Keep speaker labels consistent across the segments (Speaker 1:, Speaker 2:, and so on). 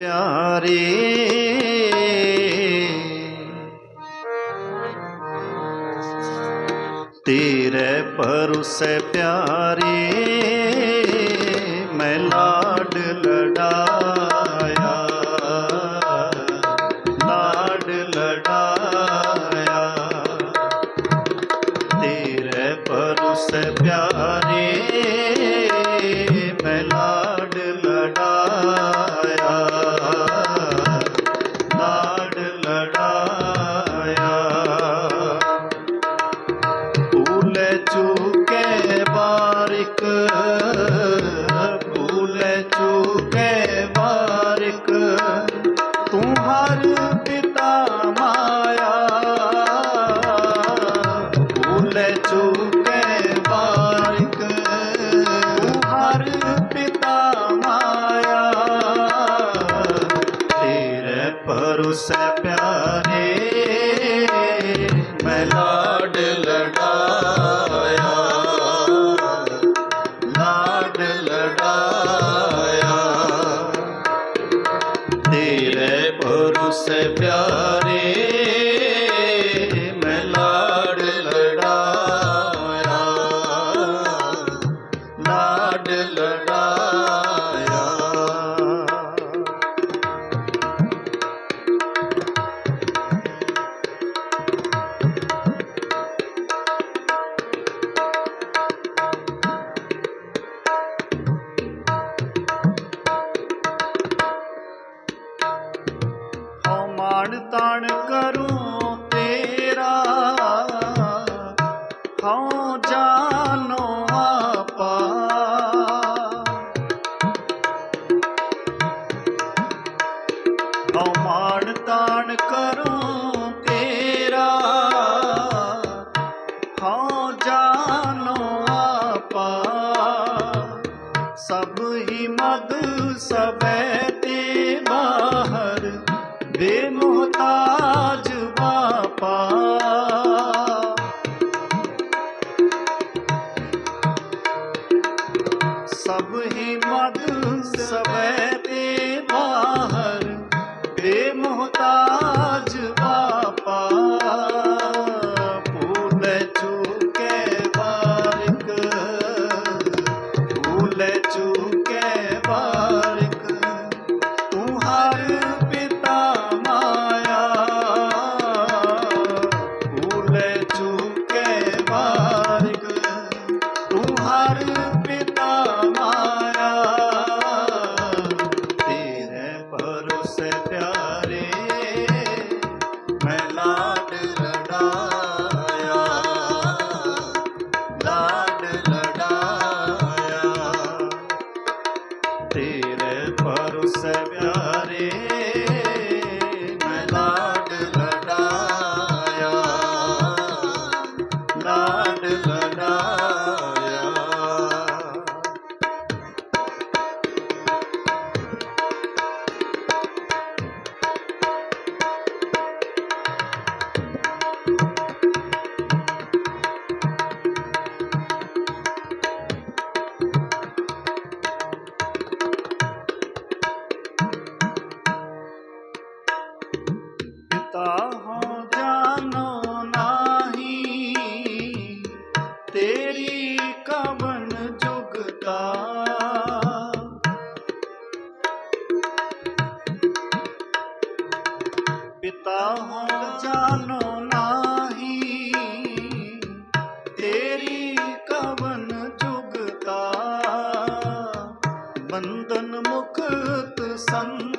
Speaker 1: ਪਿਆਰੇ। ਤੇਰੇ ਪਰੁਸੇ ਪਿਆਰੇ। பாடலன ਅਮਾਨ ਤਾਣ ਕਰੂੰ ਤੇਰਾ ਹਉ ਜਾਨੋ ਆਪਾ। ਸਭ ਹੀ ਮਦ ਸਭੈ ਤੇ ਬਾਹਰ, ਬੇਮੁਹਤਾਜ ਬਾਪਾ। ਬਿਰਤਾ ਹੋ ਜਾਨੋ ਨਾਹੀ। ਤੇਰੀ ਕਵਨ ਜੁਗਤਾ। ਬੰਧਨ ਮੁਕਤ ਸੰਗ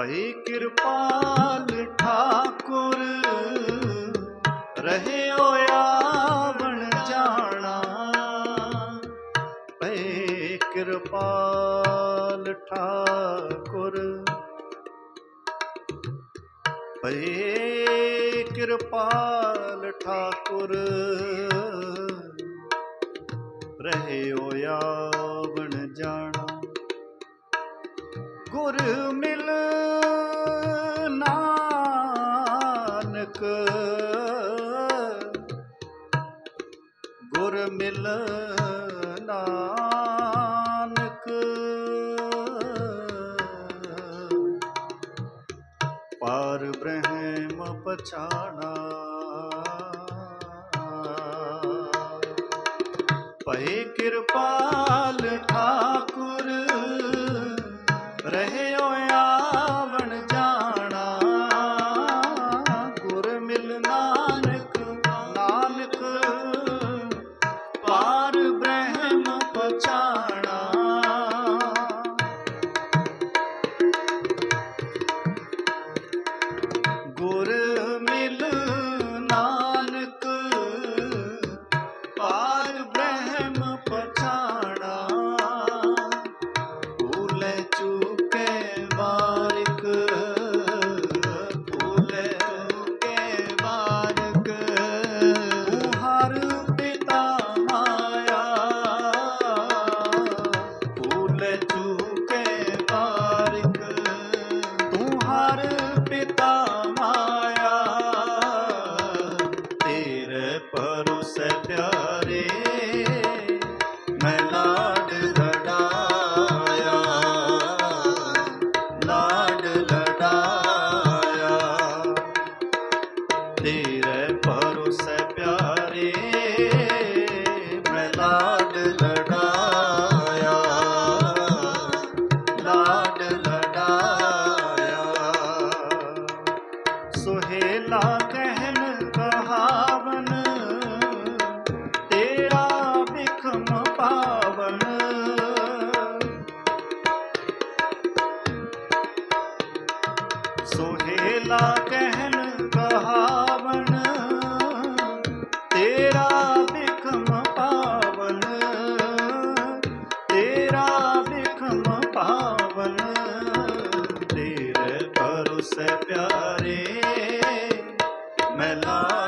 Speaker 1: ਭਈ ਕਿਰਪਾਲ ਠਾਕੁਰ। ਰਹਿਓ ਆਵਣ ਜਾਣਾ। ਭਈ ਕਿਰਪਾਲ ਠਾਕੁਰ। ਭਈ ਕਿਰਪਾਲ ਠਾਕੁਰ। ਰਹਿਓ ਆਵਣ ਜਾਣਾ। ਗੁਰ ਮਿਲ ਨਾਨਕ। ਗੁਰ ਮਿਲ ਨਾਨਕ। ਪਰ ਬ੍ਰਹਮ ਪਛਾਣਾ। ਪਏ ਕਿਰਪਾਲ ਠਾਕੁਰ। ਸੋਹੇਲਾ ਕਹਿਣ ਕਹਾਵਣ ਤੇਰਾ ਬਿਖਮ ਤੇਰਾ ਬਿਖਮ ਪਾਵਨ ਤੇਰੇ ਪਰਸ ਪਿਆਰੇ ਮਹਿਲਾ